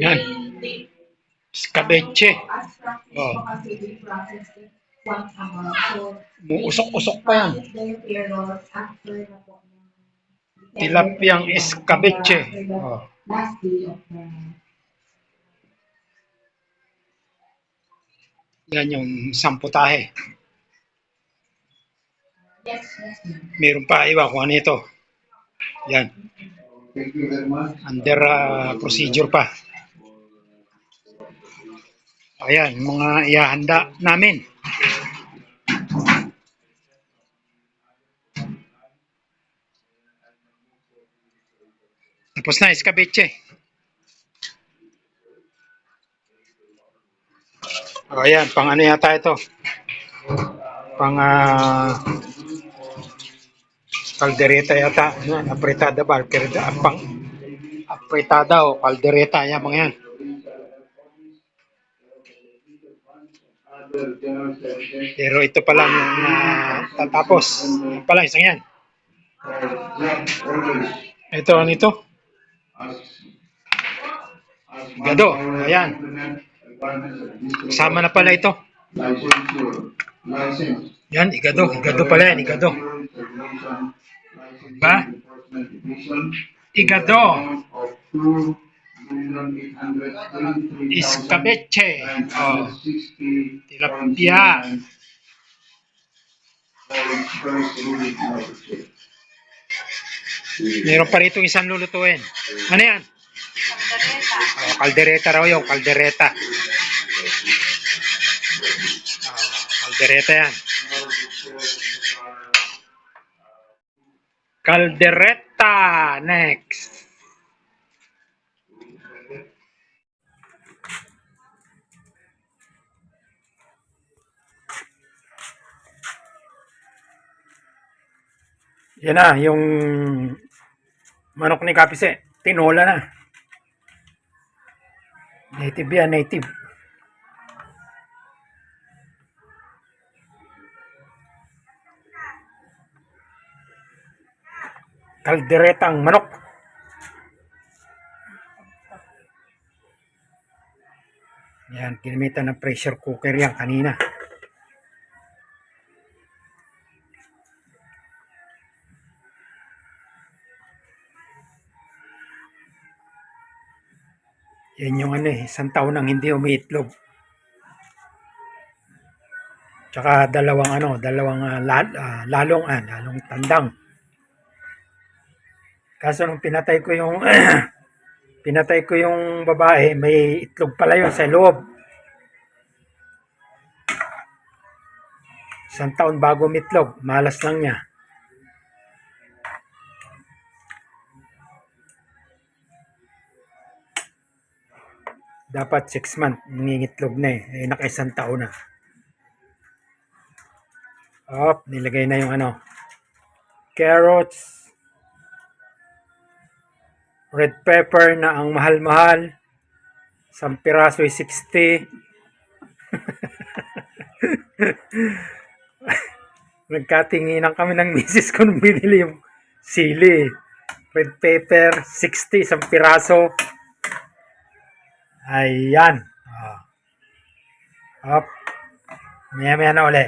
Yan. Scabeche. Oh. Muusok-usok pa yan. Tilapiyang escabeche. Oh. Yan yung samputahe. Meron pa iba kung ano ito. Yan. Thank you very much. Under ah, procedure pa. Ayan, mga ihahanda namin. Tapos na, escabeche. Ayan, pang ano yata ito? Pang ah, kaldereta yata. Ano, apretada ba? Kaldereta, pang apretada o kaldereta. Yan, mga yan. Pero ito pa lang yung ah, tatapos. Yan pa isang yan. Ito, ano ito? Gado, ayan. Kasama na pala ito. Yan, igado. Igado pala yan, igado. Regulation. Licensing Ba? Enforcement Division. Igado. Nine Oh, Tilapia. Meron pa rito isang lulutuin. Ano yan? Oh, kaldereta raw yung kaldereta. Oh, kaldereta yan. Kaldereta next. Yan na, yung manok ni Kapise. Tinola na. Native yan, native. Kalderetang manok. Yan, ginamitan ng pressure cooker yan kanina. Yan yung ano eh, isang taon nang hindi umiitlog. Tsaka dalawang ano, dalawang la- ah, lalong ah, lalong tandang. Kaso nung pinatay ko yung pinatay ko yung babae, may itlog pala yun sa loob. Isang taon bago mitlog, malas lang niya. Dapat 6 month, nangingitlog na eh. Eh, naka-isang taon na. Op, nilagay na yung ano. Carrots. Red pepper na ang mahal-mahal. Isang piraso ay 60. Nagkatinginan kami ng misis ko nung binili yung sili. Red pepper, 60, isang piraso. Ayan. Up. Maya maya na uli.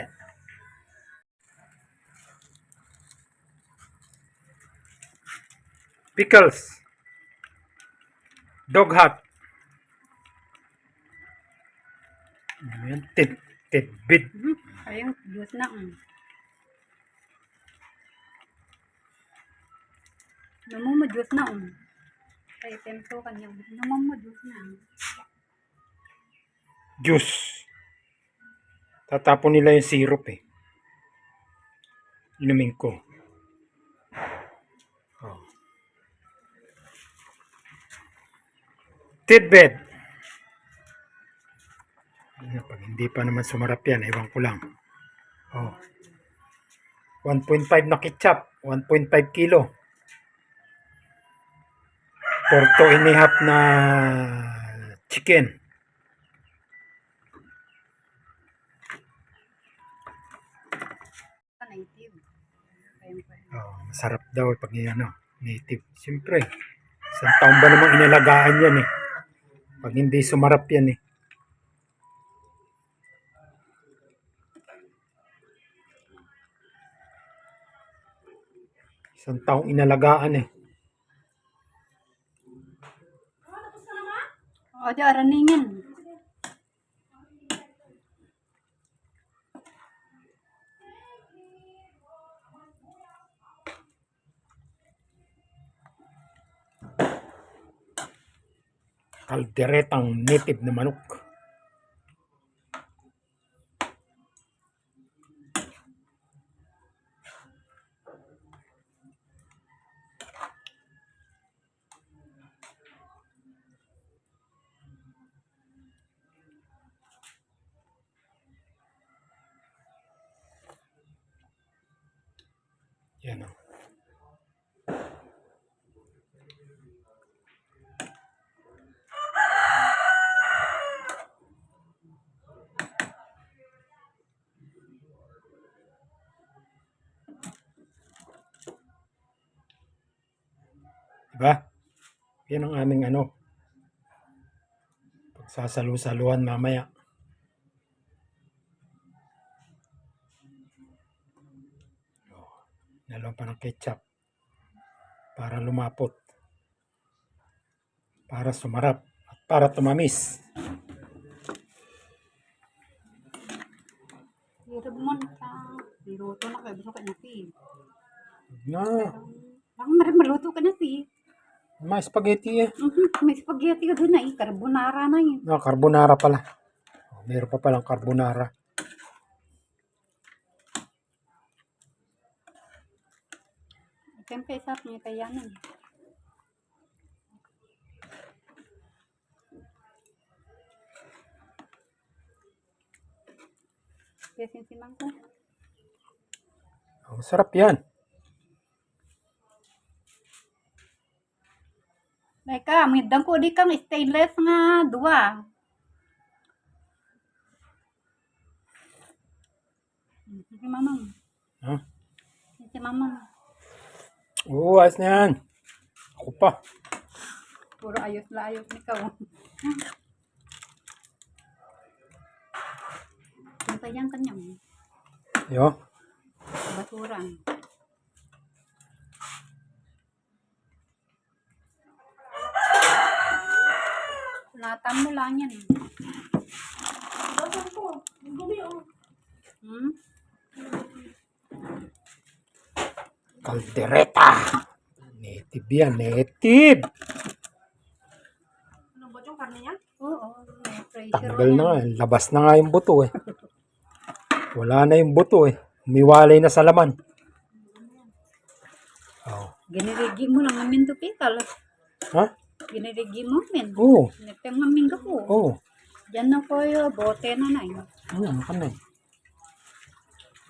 Pickles. Dog hot. Ano yan? Tit, titbit. Ayun, Diyos na. Mm. Diyos na. Um. Kaya tempo kanya. Naman mo, Diyos na. Juice. Tatapon nila yung syrup eh. Inumin ko. Tidbit. Pag hindi pa naman sumarap yan, ewan ko lang. Oh. 1.5 na ketchup. 1.5 kilo. Porto and a half na chicken. Native. Oh, masarap daw pag ano, native. Siyempre, isang taon ba namang inalagaan yan eh. Pag hindi sumarap yan eh. Isang taong inalagaan eh. O, di araningin. Kalderetang native na manok. Yan o. Diba? Yan ang aming ano. Pagsasalu-saluhan mamaya. Oh, Nalong pa ng ketchup. Para lumapot. Para sumarap. At para tumamis. Hirap mo na. Niluto na kayo. Gusto ka na, Pi. Na, marin maluto ka na, Pi. May spaghetti eh. Mhm, May spaghetti ka doon na eh. Carbonara na yun. No, carbonara pala. Oh, Meron pa palang carbonara. Siyempre, sarap niya kaya yan. Kasi si Mangko. Oh, sarap yan. Teka, midang ko di kang stainless nga dua. Si Mamang. Ha? Si Mamang. Oo, ayos na yan. Ako pa. Puro ayos la ayos ikaw. Yung pa yan kanyang Yo. basura. Latan mo lang yan. Hmm? Kaldereta. Native yan, native. Oo, may pressure. Tanggal na nga. Labas na nga yung buto eh. Wala na yung buto eh. Umiwalay na sa laman. Oh. Ginirigi mo lang namin to pikal. Ha? Ginirigi mo min. Oo. Nepeng mamin ka po. Oo. Diyan na ko yung bote na na yun. Ano, ano ka na eh.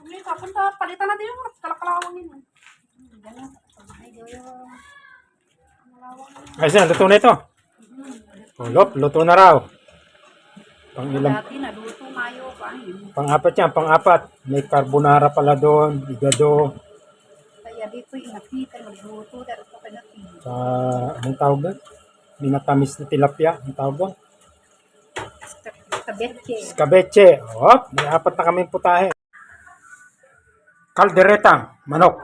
Hindi, papunta, palitan natin yung kalakalawang yun. Diyan na. Ay, yung Ayos na, luto na ito. Oh, lop, luto na raw. Pang ilang, Dati naluto mayo pa yun. pang-apat yan, pang-apat. May carbonara pala doon, igado, Kaya di ko yung nakita magluto dahil ko pinati. sa, anong tawag doon? Minatamis na tilapia, ang tawag doon? Kabetche. Escabeche. Hop, may apat na kaming putahe. Caldereta, manok.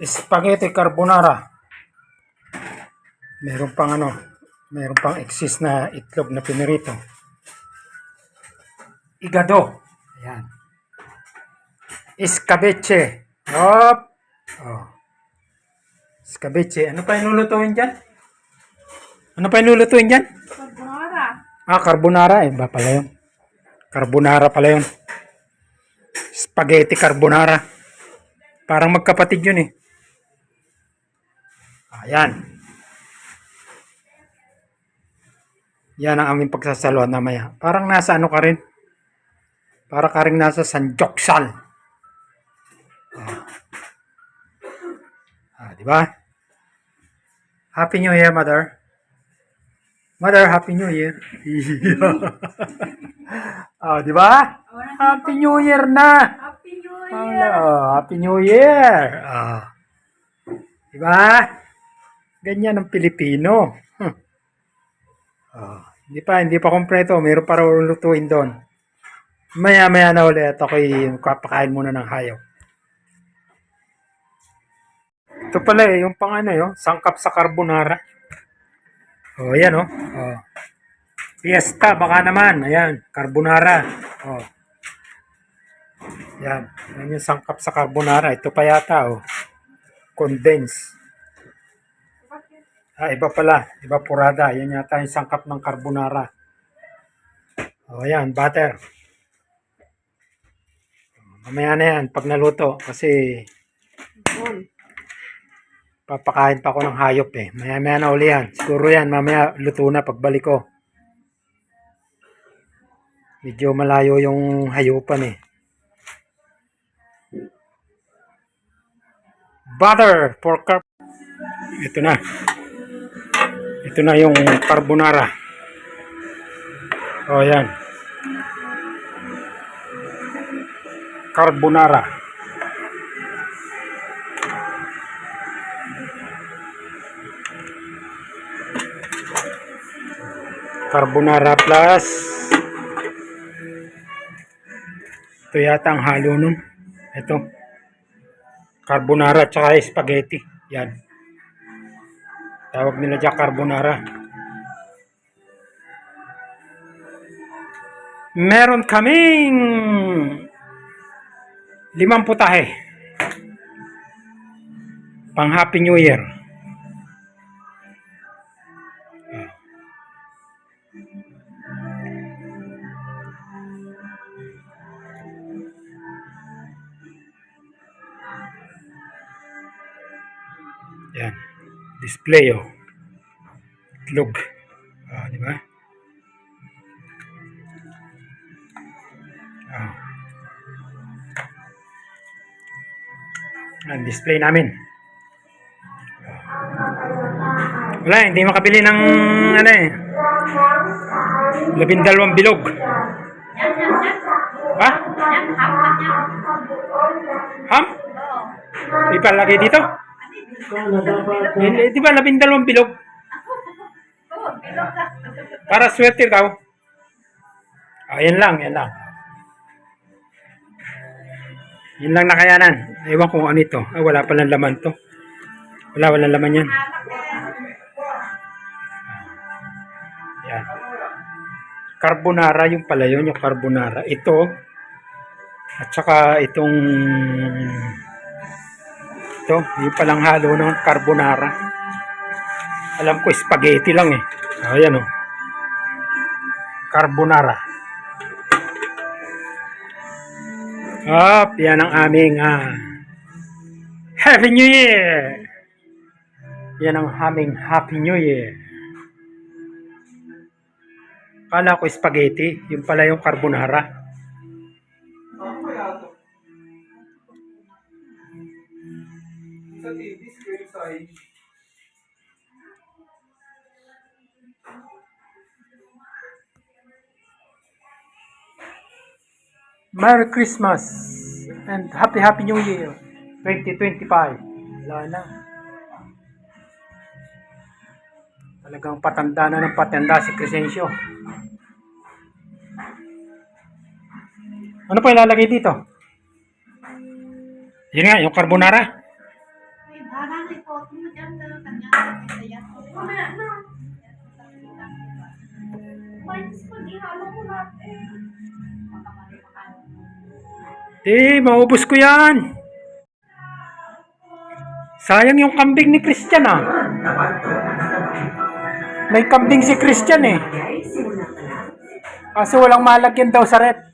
Spaghetti carbonara. Meron pang ano, meron pang exist na itlog na pinirito. Igado. Ayan. Escabeche. Hop. Oh. Escabeche. Ano pa yung lulutuin dyan? Ano pa yung lulutuin dyan? Carbonara. Ah, carbonara. Eh, ba pala yun? Carbonara pala yun. Spaghetti carbonara. Parang magkapatid yun eh. Ayan. Yan ang aming pagsasaluhan namaya. Parang nasa ano ka rin? Para ka rin nasa San Joksal. Ah. ah, di ba? Happy New Year, Mother. Mother, Happy New Year. ah, di ba? Happy New Year na. Happy New Oh, Happy New Year. Ah. Di ba? Ganyan ang Pilipino. Hmm. Oh, hindi pa, hindi pa kompleto. Meron pa raw lutuin doon. Maya-maya na ulit ako'y kapakain muna ng hayop. Ito pala eh, yung pang ano yung sangkap sa carbonara. Oh, ayan oh. oh. Fiesta, baka naman. Ayan, carbonara. Oh. Yan. Yan yung sangkap sa carbonara. Ito pa yata oh. Condense. Ah, iba pala. Iba purada. Yan yata yung sangkap ng carbonara. O, yan. Butter. Mamaya na yan. Pag naluto. Kasi Yun. Papakain pa ako ng hayop eh. Maya maya na uli yan. Siguro yan. Mamaya luto na pagbalik ko. Medyo malayo yung hayupan eh. Butter for carb. Ito na. Ito na yung carbonara. O yan. Carbonara. Carbonara plus ito yata ang halo nun. Ito. Carbonara tsaka spaghetti. Yan. Tawag nila dyan carbonara. Meron kaming limang putahe. Pang Happy New Year. Yan. Display oh. Itlog. Ah, di ba? Ah. Ang display namin. Wala, hindi makabili ng ano eh. Labindalawang bilog. Ha? Ham? Ipalagay dito? Hindi, di ba labindalawang bilog? Para swerte daw. Ah, yan lang, yan lang. Yun lang nakayanan. Ewan ko ano ito. Ah, wala palang laman to. Wala, walang laman yan. Eh. Yan. Carbonara yung pala yun, yung carbonara. Ito, at saka itong ito, yung palang halo ng carbonara. Alam ko, spaghetti lang eh. Ayan o. Carbonara. Up, yan ang aming ah, Happy New Year! Yan ang aming Happy New Year. Kala ko spaghetti, yung pala yung carbonara. Sa TV, screen size. Merry Christmas and Happy Happy New Year 2025. Wala na. Talagang patanda na ng patanda si Crescencio. Ano pa ilalagay dito? Yun nga, yung carbonara. Mamaya na. Minus ko, di halo ko natin. Eh, maubos ko yan. Sayang yung kambing ni Christian ah. May kambing si Christian eh. Kaso walang malagyan daw sa rep.